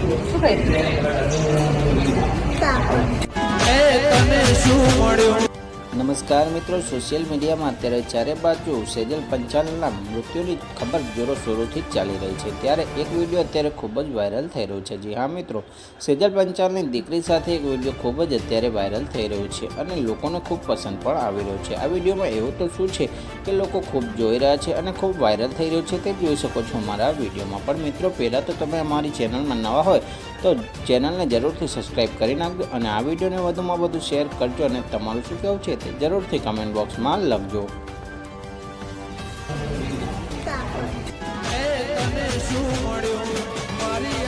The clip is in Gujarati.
શું કહે તને શું મળ્યું? નમસ્કાર મિત્રો સોશિયલ મીડિયામાં અત્યારે ચારે બાજુ સેજલ પંચાલના મૃત્યુની ખબર જોરો શોરોથી ચાલી રહી છે. ત્યારે એક વીડિયો અત્યારે ખૂબ જ વાયરલ થઈ રહ્યો છે. જી હા મિત્રો, સેજલ પંચાલની દીકરી સાથે એક વીડિયો ખૂબ જ અત્યારે વાયરલ થઈ રહ્યો છે અને લોકોને ખૂબ પસંદ પણ આવી રહ્યો છે. આ વિડીયોમાં એવું તો શું છે કે લોકો ખૂબ જોઈ રહ્યા છે અને ખૂબ વાયરલ થઈ રહ્યો છે તે જોઈ શકો છો મારા વિડીયોમાં. પણ મિત્રો, પહેલાં તો તમે અમારી ચેનલમાં નવા હોય તો ચેનલને જરૂરથી સબસ્ક્રાઈબ કરી નાખજો અને આ વિડીયોને વધુમાં વધુ શેર કરજો અને તમારું શું કહેવું છે તે જરૂરથી કમેન્ટ બોક્સમાં લખજો. તને શું મળ્યું મારી